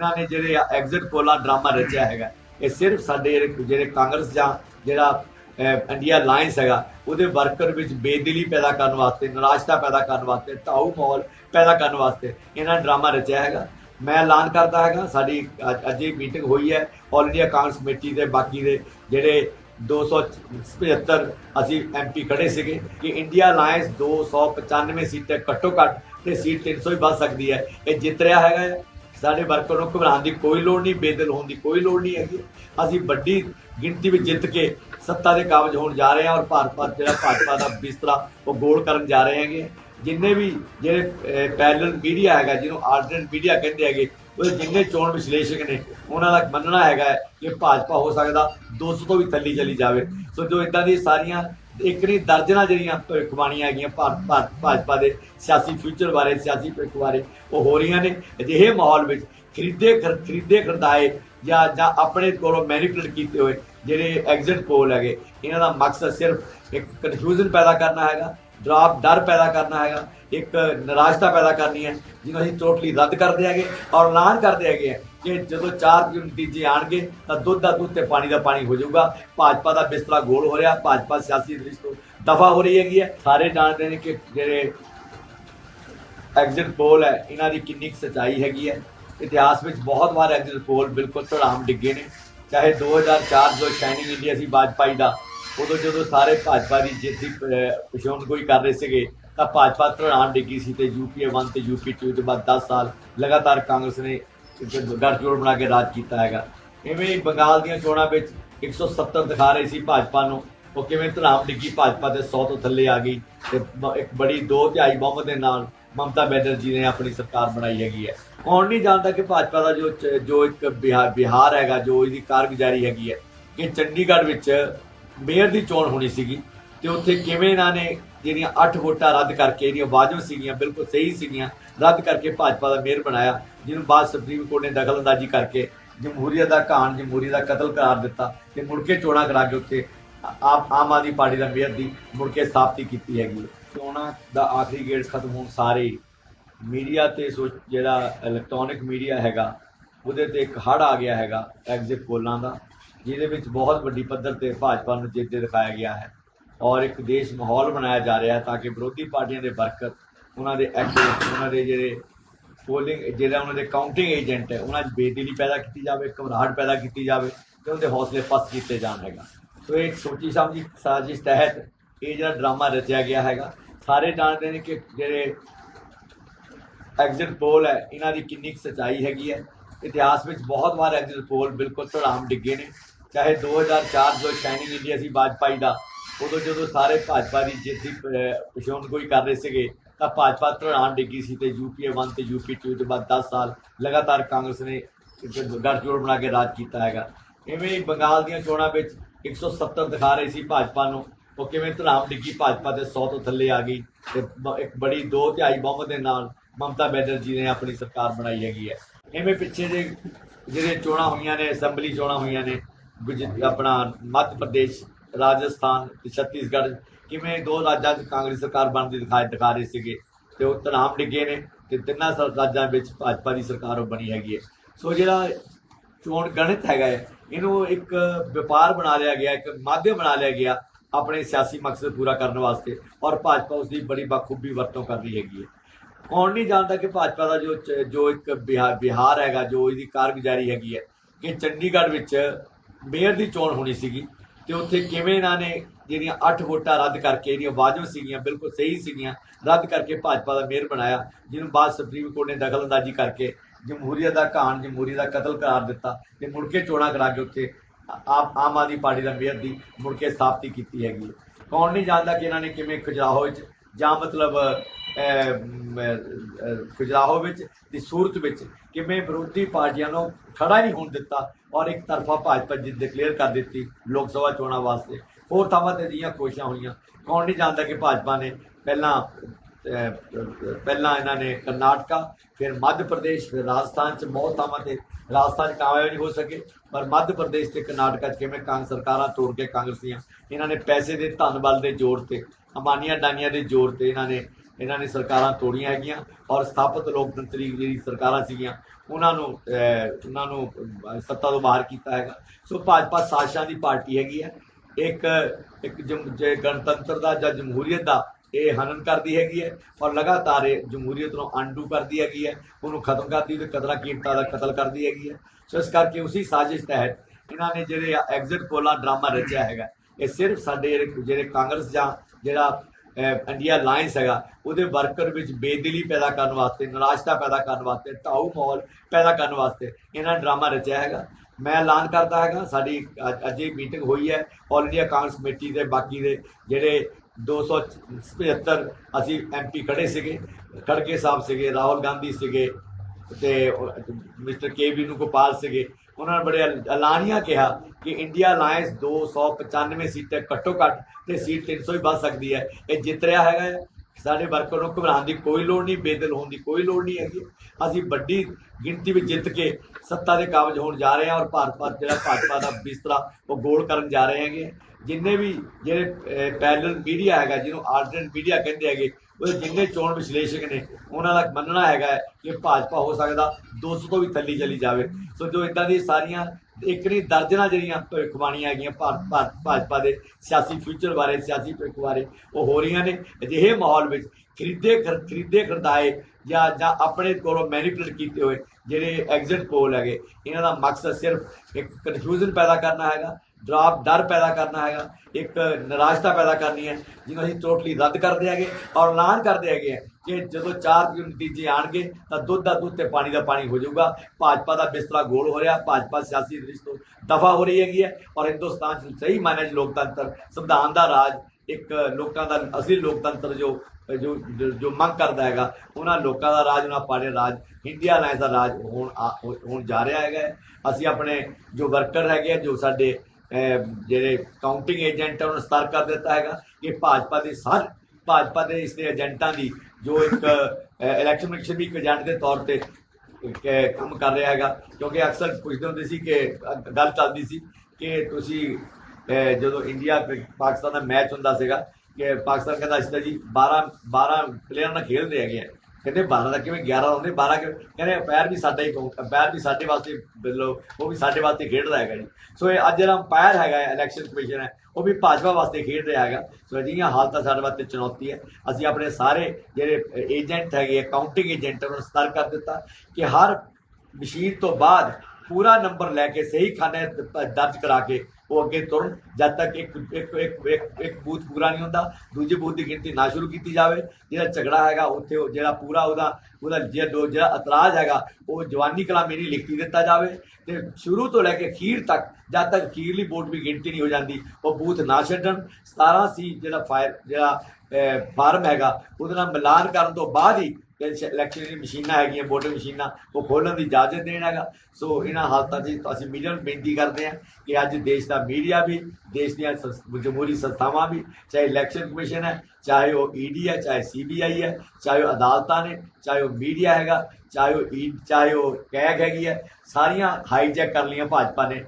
ਇਹਨਾਂ ਨੇ ਜਿਹੜੇ ਐਗਜ਼ਿਟ ਪੋਲਾਂ ਡਰਾਮਾ ਰਚਿਆ ਹੈਗਾ। ਇਹ ਸਿਰਫ ਸਾਡੇ ਜਿਹੜੇ ਕਾਂਗਰਸ ਜਾਂ ਜਿਹੜਾ ਇੰਡੀਆ ਅਲਾਈਅੰਸ ਹੈਗਾ, ਉਹਦੇ ਵਰਕਰ ਵਿੱਚ ਬੇਦਿਲੀ ਪੈਦਾ ਕਰਨ ਵਾਸਤੇ, ਨਿਰਾਸ਼ਤਾ ਪੈਦਾ ਕਰਨ ਵਾਸਤੇ ਢਾਊ ਮਾਹੌਲ ਪੈਦਾ ਕਰਨ ਵਾਸਤੇ ਇਹਨਾਂ ਨੇ ਡਰਾਮਾ ਰਚਿਆ ਹੈਗਾ। ਮੈਂ ਐਲਾਨ ਕਰਦਾ ਹੈਗਾ, ਸਾਡੀ ਅੱਜ- ਅੱਜ ਇਹ ਮੀਟਿੰਗ ਹੋਈ ਹੈ ਆਲ ਇੰਡੀਆ ਕਾਂਗਰਸ ਕਮੇਟੀ ਦੇ ਬਾਕੀ ਦੇ ਜਿਹੜੇ 275 ਅਸੀਂ ਐਮਪੀ ਖੜੇ ਸੀਗੇ ਕਿ ਇੰਡੀਆ ਅਲਾਈਅੰਸ 295 ਸੀਟਾਂ ਘੱਟੋ ਘੱਟ ਤੇ ਸੀਟ 300 ਹੀ ਵੱਧ ਸਕਦੀ ਹੈ। ਇਹ ਜਿੱਤ ਰਿਹਾ ਹੈਗਾ ਹੈ। ਸਾਡੇ ਵਰਕਰ ਨੂੰ ਘਬਰਾਉਣ ਦੀ ਕੋਈ ਲੋੜ ਨਹੀਂ, ਬੇਦਿਲ ਹੋਣ ਦੀ ਕੋਈ ਲੋੜ ਨਹੀਂ ਹੈਗੀ। ਅਸੀਂ ਵੱਡੀ ਗਿਣਤੀ ਵਿੱਚ ਜਿੱਤ ਕੇ ਸੱਤਾ ਦੇ ਕਾਬਜ ਹੋਣ ਜਾ ਰਹੇ ਹਾਂ ਔਰ ਭਾਰਤ ਭਾਰਤ ਜਿਹੜਾ ਭਾਜਪਾ ਦਾ ਬਿਸਤਰਾ ਉਹ ਗੋਲ ਕਰਨ ਜਾ ਰਹੇ ਹੈਗੇ। ਜਿੰਨੇ ਵੀ ਜਿਹੜੇ ਪੈਰਲਲ ਮੀਡੀਆ ਹੈਗਾ, ਜਿਹਨੂੰ ਆਲਟਰਨੇਟ ਮੀਡੀਆ ਕਹਿੰਦੇ ਹੈਗੇ ਉਹ ਜਿੰਨੇ ਚੋਣ ਵਿਸ਼ਲੇਸ਼ਕ ਨੇ, ਉਹਨਾਂ ਦਾ ਮੰਨਣਾ ਹੈਗਾ ਕਿ ਭਾਜਪਾ ਹੋ ਸਕਦਾ 200 ਤੋਂ ਵੀ ਥੱਲੇ ਚਲੀ ਜਾਵੇ। ਸੋ ਜੋ ਇਦਾਂ ਦੀ ਸਾਰੀਆਂ, ਇੱਕ ਨਹੀਂ, ਦਰਜਨਾਂ ਜਿਹੜੀਆਂ ਭਵਿੱਖਬਾਣੀਆਂ ਹੈਗੀਆਂ ਭਾਰਤ ਭਾਰਤ ਭਾਜਪਾ ਦੇ ਸਿਆਸੀ ਫਿਊਚਰ ਬਾਰੇ, ਸਿਆਸੀ ਭਵਿੱਖ ਬਾਰੇ, ਉਹ ਹੋ ਰਹੀਆਂ ਨੇ। ਅਜਿਹੇ ਮਾਹੌਲ ਵਿੱਚ ਖਰੀਦੇ ਖਰ- ਖਰੀਦੇ ਖਰਦਾਏ ਜਾਂ ਜਾਂ ਆਪਣੇ ਕੋਲੋਂ ਮੈਨੀਪੂਲੇਟ ਕੀਤੇ ਹੋਏ ਜਿਹੜੇ ਐਗਜ਼ਿਟ ਪੋਲ ਹੈਗੇ, ਇਹਨਾਂ ਦਾ ਮਕਸਦ ਸਿਰਫ ਇੱਕ ਕਨਫਿਊਜ਼ਨ ਪੈਦਾ ਕਰਨਾ ਹੈਗਾ। ਡਰਾਪ ਡਰ ਪੈਦਾ ਕਰਨਾ ਹੈਗਾ, ਇੱਕ ਨਿਰਾਸ਼ਤਾ ਪੈਦਾ ਕਰਨੀ ਹੈ, ਜਿਹਨੂੰ ਅਸੀਂ ਟੋਟਲੀ ਰੱਦ ਕਰਦੇ ਹੈਗੇ ਔਰ ਐਲਾਨ ਕਰਦੇ ਹੈਗੇ ਆ ਕਿ ਜਦੋਂ ਚਾਰ ਦਿਨ ਨਤੀਜੇ ਆਣਗੇ ਤਾਂ ਦੁੱਧ ਦਾ ਦੁੱਧ ਤੇ ਪਾਣੀ ਦਾ ਪਾਣੀ ਹੋ ਜਾਊਗਾ, ਭਾਜਪਾ ਦਾ ਬਿਸਤਰਾ ਗੋਲ ਹੋ ਰਿਹਾ, ਭਾਜਪਾ ਸਿਆਸੀ ਦ੍ਰਿਸ਼ ਤੋਂ ਦਫਾ ਹੋ ਰਹੀ ਹੈਗੀ ਹੈ। ਸਾਰੇ ਜਾਣਦੇ ਨੇ ਕਿ ਜਿਹੜੇ ਐਗਜ਼ਿਟ ਪੋਲ ਹੈ, ਇਹਨਾਂ ਦੀ ਕਿੰਨੀ ਕੁ ਸੱਚਾਈ ਹੈਗੀ ਹੈ। ਇਤਿਹਾਸ ਵਿੱਚ ਬਹੁਤ ਵਾਰ ਐਗਜ਼ਿਟ ਪੋਲ ਬਿਲਕੁਲ ਧੜਾਮ ਡਿੱਗੇ ਨੇ, ਚਾਹੇ 2004 ਜੋ ਸ਼ਾਈਨਿੰਗ ਇੰਡੀਆ ਸੀ ਵਾਜਪਾਈ ਦਾ ਉਦੋਂ ਜਦੋਂ ਸਾਰੇ ਭਾਜਪਾ ਦੀ ਜਿੱਤ ਦੀ ਪਛਾਣ ਕਰ ਰਹੇ ਸੀਗੇ, ਤਾਂ ਭਾਜਪਾ ਧੜਾਮ ਡਿੱਗੀ ਸੀ ਤੇ ਯੂਪੀਏ 1 ਤੇ ਯੂਪੀ 2 ਦੇ ਬਾਅਦ 10 ਸਾਲ ਲਗਾਤਾਰ ਕਾਂਗਰਸ ਨੇ ਗੱਠਜੋੜ ਬਣਾ ਕੇ ਰਾਜ ਕੀਤਾ ਹੈਗਾ। ਇਵੇਂ ਹੀ ਬੰਗਾਲ ਦੀਆਂ ਚੋਣਾਂ ਵਿੱਚ 170 ਦਿਖਾ ਰਹੀ ਸੀ ਭਾਜਪਾ ਨੂੰ। ਉਹ ਕਿਵੇਂ ਧੜਾਮ ਡਿੱਗੀ, ਭਾਜਪਾ ਦੇ 100 ਤੋਂ ਥੱਲੇ ਆ ਗਈ ਤੇ ਇੱਕ ਬੜੀ ਦੋ ਤਿਹਾਈ ਬਹੁਮਤ ਦੇ ਨਾਲ ਮਮਤਾ ਬੈਨਰਜੀ ਨੇ ਆਪਣੀ ਸਰਕਾਰ ਬਣਾਈ ਹੈਗੀ ਹੈ। ਕੌਣ ਨਹੀਂ ਜਾਣਦਾ ਕਿ ਭਾਜਪਾ ਦਾ ਜੋ ਜੋ ਇੱਕ ਬਿਹਾਰ ਬਿਹਾਰ ਹੈਗਾ, ਜੋ ਇਹਦੀ ਕਾਰਗੁਜ਼ਾਰੀ ਹੈਗੀ ਹੈ, ਕਿ ਚੰਡੀਗੜ੍ਹ ਵਿੱਚ ਮੇਅਰ ਦੀ ਚੋਣ ਹੋਣੀ ਸੀਗੀ ਤੇ ਉੱਥੇ ਕਿਵੇਂ ਇਹਨਾਂ ਨੇ ਜਿਹੜੀਆਂ 8 ਵੋਟਾਂ ਰੱਦ ਕਰਕੇ, ਜਿਹੜੀਆਂ ਵਾਜਬ ਸੀਗੀਆਂ, ਬਿਲਕੁਲ ਸਹੀ ਸੀਗੀਆਂ, ਰੱਦ ਕਰਕੇ ਭਾਜਪਾ ਦਾ ਮੇਅਰ ਬਣਾਇਆ, ਜਿਹਨੂੰ ਬਾਅਦ ਸੁਪਰੀਮ ਕੋਰਟ ਨੇ ਦਖਲਅੰਦਾਜ਼ੀ ਕਰਕੇ ਜਮਹੂਰੀਅਤ ਦਾ ਘਾਣ, ਜਮਹੂਰੀਅਤ ਦਾ ਕਤਲ ਕਰਾਰ ਦਿੱਤਾ ਤੇ ਮੁੜ ਕੇ ਚੋਣਾਂ ਕਰਾ ਕੇ ਉੱਥੇ ਆਪ ਆਮ ਆਦਮੀ ਪਾਰਟੀ ਦਾ ਮੇਅਰ ਦੀ ਮੁੜ ਕੇ ਸਥਾਪਤੀ ਕੀਤੀ ਹੈਗੀ। ਚੋਣਾਂ ਦਾ ਆਖਰੀ ਗੇੜ ਖਤਮ ਹੋਣ ਸਾਰੇ ਹੀ ਮੀਡੀਆ ਤੇ ਸੋ ਜਿਹੜਾ ਇਲੈਕਟ੍ਰੋਨਿਕ ਮੀਡੀਆ ਹੈਗਾ, ਉਹਦੇ ਤੇ ਇੱਕ ਹੜ ਆ ਗਿਆ ਹੈਗਾ ਐਗਜ਼ਿਟ ਪੋਲਾਂ ਦਾ। ਜਿਹਦੇ ਵਿੱਚ ਬਹੁਤ ਵੱਡੀ ਪੱਧਰ ਤੇ ਭਾਜਪਾ ਨੂੰ ਜਿੱਤ ਦਿਖਾਇਆ ਗਿਆ ਹੈ ਔਰ ਇੱਕ ਦੇਸ਼ ਮਾਹੌਲ ਬਣਾਇਆ ਜਾ ਰਿਹਾ ਹੈ ਤਾਂ ਕਿ ਵਿਰੋਧੀ ਪਾਰਟੀਆਂ ਦੇ ਵਰਕਰ, ਉਹਨਾਂ ਦੇ ਐਕਟਿਵ ਉਹਨਾਂ ਦੇ ਜਿਹੜੇ ਪੋਲਿੰਗ ਜਿਹੜਾ ਉਹਨਾਂ ਦੇ ਕਾਊਂਟਿੰਗ ਏਜੰਟ ਹੈ, ਉਹਨਾਂ 'ਚ ਬੇਦਿਲੀ ਪੈਦਾ ਕੀਤੀ ਜਾਵੇ, ਘਬਰਾਹਟ ਪੈਦਾ ਕੀਤੀ ਜਾਵੇ ਤੇ ਉਹਦੇ ਹੌਸਲੇ ਪਸਤ ਕੀਤੇ ਜਾਣ ਹੈਗਾ। ਸੋ ਇਹ ਸੋਚੀ ਸਮਝੀ ਸਾਜ਼ਿਸ਼ ਤਹਿਤ ਇਹ ਜਿਹੜਾ ਡਰਾਮਾ ਰਚਿਆ ਗਿਆ ਹੈਗਾ, ਸਾਰੇ ਜਾਣਦੇ ਨੇ ਕਿ ਜਿਹੜੇ ਐਗਜ਼ਿਟ ਪੋਲ ਹੈ, ਇਹਨਾਂ ਦੀ ਕਿੰਨੀ ਕੁ ਸੱਚਾਈ ਹੈਗੀ ਹੈ। ਇਤਿਹਾਸ ਵਿੱਚ ਬਹੁਤ ਵਾਰ ਐਗਜ਼ਿਟ ਪੋਲ ਬਿਲਕੁਲ ਧੜਾਮ ਡਿੱਗੇ ਨੇ। ਚਾਹੇ 2004 ਜੋ ਸ਼ਾਈਨਿੰਗ ਇੰਡੀਆ ਸੀ ਵਾਜਪਾਈ ਦਾ, ਉਦੋਂ ਜਦੋਂ ਸਾਰੇ ਭਾਜਪਾ ਦੀ ਜਿੱਤ ਦੀ ਪਛਾਣ ਕੋਈ ਕਰ ਰਹੇ ਸੀਗੇ, ਤਾਂ ਭਾਜਪਾ ਧੜਾਮ ਡਿੱਗੀ ਸੀ ਤੇ ਯੂਪੀਏ 1 ਤੇ ਯੂਪੀ 2 ਦੇ ਬਾਅਦ 10 ਸਾਲ ਲਗਾਤਾਰ ਕਾਂਗਰਸ ਨੇ ਗੱਠਜੋੜ ਬਣਾ ਕੇ ਰਾਜ ਕੀਤਾ ਹੈਗਾ। ਇਵੇਂ ਹੀ ਬੰਗਾਲ ਦੀਆਂ ਚੋਣਾਂ ਵਿੱਚ 170 ਦਿਖਾ ਰਹੀ ਸੀ ਭਾਜਪਾ ਨੂੰ। ਉਹ ਕਿਵੇਂ ਧੜਾਮ ਡਿੱਗੀ, ਭਾਜਪਾ ਦੇ 100 ਤੋਂ ਥੱਲੇ ਆ ਗਈ ਤੇ ਇੱਕ ਬੜੀ ਦੋ ਤਿਹਾਈ ਬਹੁਮਤ ਦੇ ਨਾਲ ਮਮਤਾ ਬੈਨਰਜੀ ਨੇ ਆਪਣੀ ਸਰਕਾਰ ਬਣਾਈ ਹੈਗੀ ਹੈ। ਇਵੇਂ ਪਿੱਛੇ ਦੇ ਜਿਹੜੇ ਚੋਣਾਂ ਹੋਈਆਂ ਨੇ, ਅਸੈਂਬਲੀ ਚੋਣਾਂ ਹੋਈਆਂ ਨੇ ਗੁਜ ਆਪਣਾ ਮੱਧ ਪ੍ਰਦੇਸ਼, ਰਾਜਸਥਾਨ ਤੇ ਛੱਤੀਸਗੜ੍ਹ, ਕਿਵੇਂ ਦੋ ਰਾਜਾਂ 'ਚ ਕਾਂਗਰਸ ਸਰਕਾਰ ਬਣਦੀ ਦਿਖਾਈ, ਦਿਖਾ ਰਹੇ ਸੀਗੇ ਤੇ ਉਹ ਤਨਾਮ ਡਿੱਗੇ ਨੇ ਤੇ ਤਿੰਨਾਂ ਸਰ- ਰਾਜਾਂ ਵਿੱਚ ਭਾਜਪਾ ਦੀ ਸਰਕਾਰ ਉਹ ਬਣੀ ਹੈਗੀ ਹੈ। ਸੋ ਜਿਹੜਾ ਚੋਣ ਗਣਿਤ ਹੈਗਾ ਹੈ, ਇਹਨੂੰ ਇੱਕ ਵਪਾਰ ਬਣਾ ਲਿਆ ਗਿਆ, ਇੱਕ ਮਾਧਿਅਮ ਬਣਾ ਲਿਆ ਗਿਆ ਆਪਣੇ ਸਿਆਸੀ ਮਕਸਦ ਪੂਰਾ ਕਰਨ ਵਾਸਤੇ ਔਰ ਭਾਜਪਾ ਉਸ ਦੀ ਬੜੀ ਬਾਖੂਬੀ ਵਰਤੋਂ ਕਰ ਰਹੀ ਹੈਗੀ ਹੈ। ਕੌਣ ਨਹੀਂ ਜਾਣਦਾ ਕਿ ਭਾਜਪਾ ਦਾ ਜੋ ਚ- ਜੋ ਇੱਕ ਬਿਹਾਰ ਬਿਹਾਰ ਹੈਗਾ, ਜੋ ਇਹਦੀ ਕਾਰਗੁਜ਼ਾਰੀ ਹੈਗੀ ਹੈ, ਕਿ ਚੰਡੀਗੜ੍ਹ ਵਿੱਚ ਮੇਅਰ ਦੀ ਚੋਣ ਹੋਣੀ ਸੀਗੀ ਤੇ ਉੱਥੇ ਕਿਵੇਂ ਇਹਨਾਂ ਨੇ ਜਿਹੜੀਆਂ 8 ਵੋਟਾਂ ਰੱਦ ਕਰਕੇ ਇਹਦੀਆਂ ਵਾਜਬ ਸੀਗੀਆਂ, ਬਿਲਕੁਲ ਸਹੀ ਸੀਗੀਆਂ, ਰੱਦ ਕਰਕੇ ਭਾਜਪਾ ਦਾ ਮੇਅਰ ਬਣਾਇਆ, ਜਿਹਨੂੰ ਬਾਅਦ ਸੁਪਰੀਮ ਕੋਰਟ ਨੇ ਦਖਲਅੰਦਾਜ਼ੀ ਕਰਕੇ ਜਮਹੂਰੀਅਤ ਦਾ ਘਾਣ ਜਮਹੂਰੀਅਤ ਦਾ ਕਤਲ ਕਰਾਰ ਦਿੱਤਾ ਤੇ ਮੁੜ ਕੇ ਚੋਣਾਂ ਕਰਾ ਕੇ ਉੱਥੇ ਆਪ ਆਮ ਆਦਮੀ ਪਾਰਟੀ ਦਾ ਮੇਅਰ ਦੀ ਮੁੜ ਕੇ ਸਥਾਪਤੀ ਕੀਤੀ ਹੈਗੀ ਹੈ। ਕੌਣ ਨਹੀਂ ਜਾਣਦਾ ਕਿ ਇਹਨਾਂ ਨੇ ਕਿਵੇਂ ਖੁਜਰਾਹੋ ਵਿੱਚ ਜਾਂ ਮਤਲਬ ਖੁਜਰਾਹੋ ਵਿੱਚ ਦੀ ਸੂਰਤ ਵਿੱਚ ਕਿਵੇਂ ਵਿਰੋਧੀ ਪਾਰਟੀਆਂ ਨੂੰ ਖੜਾ ਨਹੀਂ ਹੋਣ ਦਿੱਤਾ ਔਰ ਇੱਕ ਤਰਫਾ ਭਾਜਪਾ ਜਿੱਤ ਡਿਕਲੇਅਰ ਕਰ ਦਿੱਤੀ ਲੋਕ ਸਭਾ ਚੋਣਾਂ ਵਾਸਤੇ। ਹੋਰ ਥਾਵਾਂ ਤੇ ਜੀਆਂ ਕੋਸ਼ਿਸ਼ਾਂ ਹੋਈਆਂ। ਕੌਣ ਨਹੀਂ ਜਾਣਦਾ ਕਿ ਭਾਜਪਾ ਨੇ ਪਹਿਲਾਂ ਪਹਿਲਾਂ ਇਹਨਾਂ ਨੇ ਕਰਨਾਟਕਾ, ਫਿਰ ਮੱਧ ਪ੍ਰਦੇਸ਼, ਫਿਰ ਰਾਜਸਥਾਨ ਚ ਬਹੁਤ ਥਾਵਾਂ ਤੇ ਰਾਜਸਥਾਨ 'ਚ ਕਾਮਯਾਬ ਨਹੀਂ ਹੋ ਸਕੇ। ਪਰ ਮੱਧ ਪ੍ਰਦੇਸ਼ ਤੇ ਕਰਨਾਟਕਾ 'ਚ ਕਿਵੇਂ ਕਾਂਗਰਸ ਸਰਕਾਰਾਂ ਤੋੜ ਕੇ ਕਾਂਗਰਸੀਆਂ? ਇਹਨਾਂ ਨੇ ਪੈਸੇ ਦੇ ਧਨ ਬਲ ਦੇ ਜ਼ੋਰ ਤੇ, ਅੰਬਾਨੀਆਂ ਡਾਨੀਆਂ ਦੇ ਜ਼ੋਰ ਤੇ ਇਹਨਾਂ ਨੇ ਇਹਨਾਂ ਨੇ ਸਰਕਾਰਾਂ ਤੋੜੀਆਂ ਹੈਗੀਆਂ ਔਰ ਸਥਾਪਿਤ ਲੋਕਤੰਤਰੀ ਜਿਹੜੀ ਸਰਕਾਰਾਂ ਸੀਗੀਆਂ, ਉਹਨਾਂ ਨੂੰ ਉਹਨਾਂ ਨੂੰ ਸੱਤਾ ਤੋਂ ਬਾਹਰ ਕੀਤਾ ਹੈਗਾ। ਸੋ ਭਾਜਪਾ ਸਾਜ਼ਿਸ਼ਾਂ ਦੀ ਪਾਰਟੀ ਹੈਗੀ ਹੈ। ਇੱਕ ਇੱਕ ਜਮ- ਜੇ ਗਣਤੰਤਰ ਦਾ ਜਾਂ ਜਮਹੂਰੀਅਤ ਦਾ ਇਹ ਹਨਨ ਕਰਦੀ ਹੈਗੀ ਹੈ ਔਰ ਲਗਾਤਾਰ ਇਹ ਜਮਹੂਰੀਅਤ ਨੂੰ ਅਨਡੂ ਕਰਦੀ ਹੈਗੀ ਹੈ, ਉਹਨੂੰ ਖਤਮ ਕਰਦੀ ਤੇ ਕਤਲਾ ਕੀਮਤਾਂ ਦਾ ਕਤਲ ਕਰਦੀ ਹੈਗੀ ਹੈ। ਸੋ ਇਸ ਕਰਕੇ ਉਸੇ ਸਾਜ਼ਿਸ਼ ਤਹਿਤ ਇਹਨਾਂ ਨੇ ਜਿਹੜੇ ਐਗਜ਼ਿਟ ਪੋਲਾਂ ਡਰਾਮਾ ਰਚਿਆ ਹੈਗਾ, ਇਹ ਸਿਰਫ ਸਾਡੇ ਜਿਹੜੇ- ਕਾਂਗਰਸ ਜਾਂ ਜਿਹੜਾ ਇੰਡੀਆ ਅਲਾਈਅੰਸ ਹੈਗਾ, ਉਹਦੇ ਵਰਕਰ ਵਿੱਚ ਬੇਦਿਲੀ ਪੈਦਾ ਕਰਨ ਵਾਸਤੇ, ਨਿਰਾਸ਼ਤਾ ਪੈਦਾ ਕਰਨ ਵਾਸਤੇ ਢਾਊ ਮਾਹੌਲ ਪੈਦਾ ਕਰਨ ਵਾਸਤੇ ਇਹਨਾਂ ਡਰਾਮਾ ਰਚਿਆ ਹੈਗਾ। ਮੈਂ ਐਲਾਨ ਕਰਦਾ ਹੈਗਾ, ਸਾਡੀ ਅੱਜ- ਅੱਜ ਇਹ ਮੀਟਿੰਗ ਹੋਈ ਹੈ ਆਲ ਇੰਡੀਆ ਕਾਂਗਰਸ ਕਮੇਟੀ ਦੇ ਬਾਕੀ ਦੇ ਜਿਹੜੇ 275 ਅਸੀਂ ਐਮਪੀ ਖੜੇ ਸੀਗੇ ਖੜਕੇ ਸਾਹਿਬ ਸੀਗੇ, ਰਾਹੁਲ ਗਾਂਧੀ ਸੀਗੇ ਤੇ ਮਿਸਟਰ ਕੇ ਵੀ ਨੂੰ ਗੋਪਾਲ ਸੀਗੇ। ਉਹਨਾਂ ਨੇ ਬੜੇ ਐਲਾਨੀਆਂ ਕਿਹਾ ਕਿ ਇੰਡੀਆ ਅਲਾਈਅੰਸ 295 ਸੀਟਾਂ ਘੱਟੋ ਘੱਟ ਤੇ ਸੀਟ 300 ਹੀ ਵੱਧ ਸਕਦੀ ਹੈ। ਇਹ ਜਿੱਤ ਰਿਹਾ ਹੈਗਾ ਹੈ। ਸਾਡੇ ਵਰਕਰ ਨੂੰ ਘਬਰਾਉਣ ਦੀ ਕੋਈ ਲੋੜ ਨਹੀਂ, ਬੇਦਲ ਹੋਣ ਦੀ ਕੋਈ ਲੋੜ ਨਹੀਂ ਹੈਗੀ। ਅਸੀਂ ਵੱਡੀ ਗਿਣਤੀ ਵਿੱਚ ਜਿੱਤ ਕੇ ਸੱਤਾ ਦੇ ਕਾਬਜ ਹੋਣ ਜਾ ਰਹੇ ਹਾਂ ਔਰ ਭਾਰਤ ਭਾਰਤ ਜਿਹੜਾ ਭਾਜਪਾ ਦਾ ਬਿਸਤਰਾ ਉਹ ਗੋਲ ਕਰਨ ਜਾ ਰਹੇ ਹੈਗੇ। ਜਿੰਨੇ ਵੀ ਜਿਹੜੇ ਪੈਰਲਲ ਮੀਡੀਆ ਹੈਗਾ, ਜਿਹਨੂੰ ਆਰਡਨੈਂਟ ਮੀਡੀਆ ਕਹਿੰਦੇ ਹੈਗੇ ਉਹ ਜਿੰਨੇ ਚੋਣ ਵਿਸ਼ਲੇਸ਼ਕ ਨੇ, ਉਹਨਾਂ ਦਾ ਮੰਨਣਾ ਹੈਗਾ ਕਿ ਭਾਜਪਾ ਹੋ ਸਕਦਾ 200 ਤੋਂ ਵੀ ਥੱਲੇ ਚਲੀ ਜਾਵੇ। ਸੋ ਜੋ ਇਦਾਂ ਦੀ ਸਾਰੀਆਂ, ਇੱਕ ਨਹੀਂ, ਦਰਜਨਾਂ ਜਿਹੜੀਆਂ ਭਵਿੱਖਬਾਣੀਆਂ ਹੈਗੀਆਂ ਭਾਰਤ ਭਾਰਤ ਭਾਜਪਾ ਦੇ, ਸਿਆਸੀ ਫਿਊਚਰ ਬਾਰੇ, ਸਿਆਸੀ ਭਵਿੱਖ ਬਾਰੇ, ਉਹ ਹੋ ਰਹੀਆਂ ਨੇ। ਅਜਿਹੇ ਮਾਹੌਲ ਵਿੱਚ ਖਰੀਦੇ ਖਰ- ਖਰੀਦੇ ਖਰਦਾਏ ਜਾਂ ਜਾਂ ਆਪਣੇ ਕੋਲੋਂ ਮੈਨੀਪੂਲੇਟ ਕੀਤੇ ਹੋਏ ਜਿਹੜੇ ਐਗਜ਼ਿਟ ਪੋਲ ਹੈਗੇ, ਇਹਨਾਂ ਦਾ ਮਕਸਦ ਸਿਰਫ ਇੱਕ ਕਨਫਿਊਜ਼ਨ ਪੈਦਾ ਕਰਨਾ ਹੈਗਾ। ਡਰਾਪ ਡਰ ਪੈਦਾ ਕਰਨਾ ਹੈਗਾ, ਇੱਕ ਨਿਰਾਸ਼ਤਾ ਪੈਦਾ ਕਰਨੀ ਹੈ, ਜਿਹਨੂੰ ਅਸੀਂ ਟੋਟਲੀ ਰੱਦ ਕਰਦੇ ਹੈਗੇ ਔਰ ਐਲਾਨ ਕਰਦੇ ਹੈਗੇ ਆ ਕਿ ਜਦੋਂ ਚਾਰ ਦਿਨ ਨਤੀਜੇ ਆਣਗੇ ਤਾਂ ਦੁੱਧ ਦਾ ਦੁੱਧ ਤੇ ਪਾਣੀ ਦਾ ਪਾਣੀ ਹੋ ਜਾਊਗਾ ਭਾਜਪਾ ਦਾ ਬਿਸਤਰਾ ਗੋਲ ਹੋ ਰਿਹਾ, ਭਾਜਪਾ ਸਿਆਸੀ ਦ੍ਰਿਸ਼ ਤੋਂ ਦਫਾ ਹੋ ਰਹੀ ਹੈਗੀ ਹੈ ਔਰ ਹਿੰਦੁਸਤਾਨ 'ਚ ਸਹੀ ਮਾਇਨੇ 'ਚ ਲੋਕਤੰਤਰ, ਸੰਵਿਧਾਨ ਦਾ ਰਾਜ, ਇੱਕ ਲੋਕਾਂ ਦਾ ਅਸਲੀ ਲੋਕਤੰਤਰ ਜੋ ਜੋ, ਜੋ- ਮੰਗ ਕਰਦਾ ਹੈਗਾ, ਉਹਨਾਂ ਲੋਕਾਂ ਦਾ ਰਾਜ, ਉਹਨਾਂ ਪਾੜੇ ਰਾਜ, ਇੰਡੀਆ ਅਲਾਈਅੰਸ ਦਾ ਰਾਜ ਹੋਣ ਆ- ਹੋ- ਹੋਣ ਜਾ ਰਿਹਾ ਹੈਗਾ ਹੈ। ਅਸੀਂ ਆਪਣੇ ਜੋ ਵਰਕਰ ਹੈਗੇ ਆ, ਜੋ ਸਾਡੇ ਜਿਹੜੇ ਕਾਊਂਟਿੰਗ ਏਜੰਟ ਆ ਉਹਨਾਂ ਨੂੰ ਸਤਰਕ ਕਰ ਦਿੱਤਾ ਹੈਗਾ। ਕਿ ਭਾਜਪਾ ਦੇ ਸਾਰ, ਭਾਜਪਾ ਦੇ ਇਸ ਦੇ ਏਜੰਟਾਂ ਦੀ, ਜੋ ਇੱਕ ਇਲੈਕਸ਼ਨ ਕਮਿਸ਼ਨ ਵੀ ਇੱਕ ਏਜੰਟ ਦੇ ਤੌਰ ਤੇ ਕੰਮ ਕਰ ਰਿਹਾ ਹੈਗਾ। ਕਿਉਂਕਿ ਅਕਸਰ ਪੁੱਛਦੇ ਹੁੰਦੇ ਸੀ ਕਿ ਗੱਲ ਚੱਲਦੀ ਸੀ ਕਿ ਤੁਸੀਂ ਜਦੋਂ ਇੰਡੀਆ ਪਾਕਿਸਤਾਨ ਦਾ ਮੈਚ ਹੁੰਦਾ ਸੀਗਾ, ਕਿ ਪਾਕਿਸਤਾਨ ਕਹਿੰਦਾ ਸੀ ਤਾਂ ਜੀ 12 12 ਪਲੇਅਰ ਨਾਲ ਖੇਡਦੇ ਹੈਗੇ ਆ। ਕਹਿੰਦੇ 12 ਦਾ ਕਿਵੇਂ 11 ਹੁੰਦੇ 12 ਕਿਵੇਂ? ਕਹਿੰਦੇ ਅੰਪਾਇਰ ਵੀ ਸਾਡਾ ਹੀ ਅੰਪਾਇਰ ਵੀ ਸਾਡੇ ਵਾਸਤੇ ਮਤਲਬ ਉਹ ਵੀ ਸਾਡੇ ਵਾਸਤੇ ਖੇਡਦਾ ਹੈਗਾ ਜੀ। ਸੋ ਇਹ ਅੱਜ ਜਿਹੜਾ ਅੰਪਾਇਰ ਹੈਗਾ ਇਲੈਕਸ਼ਨ ਕਮਿਸ਼ਨ ਹੈ, ਉਹ ਵੀ ਭਾਜਪਾ ਵਾਸਤੇ ਖੇਡ ਰਿਹਾ ਹੈਗਾ। ਸੋ ਅਜਿਹੀਆਂ ਹਾਲਤਾਂ ਸਾਡੇ ਵਾਸਤੇ ਚੁਣੌਤੀ ਹੈ। ਅਸੀਂ ਆਪਣੇ ਸਾਰੇ ਜਿਹੜੇ ਏਜੰਟ ਹੈਗੇ ਕਾਊਂਟਿੰਗ ਏਜੰਟ ਉਹਨਾਂ ਨੂੰ ਸਤਰਕ ਕਰ ਦਿੱਤਾ ਕਿ ਹਰ ਮਸ਼ੀਨ ਤੋਂ ਬਾਅਦ ਪੂਰਾ ਨੰਬਰ ਲੈ ਕੇ ਸਹੀ ਖਾਨੇ ਦਰਜ ਕਰਾ ਕੇ ਉਹ ਅੱਗੇ ਤੁਰਨ, ਜਦ ਤੱਕ ਇੱਕ ਇੱਕ ਇੱਕ ਇੱਕ ਬੂਥ ਪੂਰਾ ਨਹੀਂ ਹੁੰਦਾ, ਦੂਜੇ ਬੂਥ ਦੀ ਗਿਣਤੀ ਨਾ ਸ਼ੁਰੂ ਕੀਤੀ ਜਾਵੇ, ਜਿਹੜਾ ਝਗੜਾ ਹੈਗਾ ਉੱਥੇ ਉਹ ਜਿਹੜਾ ਪੂਰਾ ਉਹਦਾ ਉਹਦਾ ਜਿਹੜਾ ਜਿਹੜਾ ਇਤਰਾਜ਼ ਹੈਗਾ, ਉਹ ਜਵਾਨੀ ਕਲਾਮੀ ਨਹੀਂ ਲਿਖਤੀ ਦਿੱਤਾ ਜਾਵੇ। ਤੇ ਸ਼ੁਰੂ ਤੋਂ ਲੈ ਕੇ ਅਖੀਰ ਤੱਕ, ਜਦ ਤੱਕ ਅਖੀਰਲੀ ਵੋਟ ਵੀ ਗਿਣਤੀ ਨਹੀਂ ਹੋ ਜਾਂਦੀ, ਉਹ ਬੂਥ ਨਾ ਛੱਡਣ। 17 ਸੀ ਜਿਹੜਾ ਫਾਇਰ, ਜਿਹੜਾ ਫਾਰਮ ਹੈਗਾ, ਉਹਦੇ ਨਾਲ ਮਿਲਾਨ ਕਰਨ ਤੋਂ ਬਾਅਦ ਹੀ ਇਲੈਕਸ਼ਨ ਦੀ ਮਸ਼ੀਨਾਂ ਹੈਗੀਆਂ ਵੋਟਿੰਗ ਮਸ਼ੀਨਾਂ, ਉਹ ਖੋਲਣ ਦੀ ਇਜਾਜ਼ਤ ਦੇਣ ਹੈਗਾ। ਸੋ ਇਹਨਾਂ ਹਾਲਤਾਂ 'ਚ ਅਸੀਂ ਮੀਡੀਆ ਨੂੰ ਬੇਨਤੀ ਕਰਦੇ ਹਾਂ ਕਿ ਅੱਜ ਦੇਸ਼ ਦਾ ਮੀਡੀਆ ਵੀ, ਦੇਸ਼ ਦੀਆਂ ਜਮਹੂਰੀ ਸੰਸਥਾਵਾਂ ਵੀ, ਚਾਹੇ ਇਲੈਕਸ਼ਨ ਕਮਿਸ਼ਨ ਹੈ, ਚਾਹੇ ਉਹ ਈਡੀ ਹੈ, ਚਾਹੇ ਸੀਬੀਆਈ ਹੈ, ਚਾਹੇ ਉਹ ਅਦਾਲਤਾਂ ਨੇ, ਚਾਹੇ ਉਹ ਮੀਡੀਆ ਹੈਗਾ, ਚਾਹੇ ਉਹ ਈ ਚਾਹੇ ਉਹ ਕੈਗ ਹੈਗੀ ਹੈ, ਸਾਰੀਆਂ ਹਾਈਜੈਕ ਕਰ ਲਈਆਂ ਭਾਜਪਾ ਨੇ।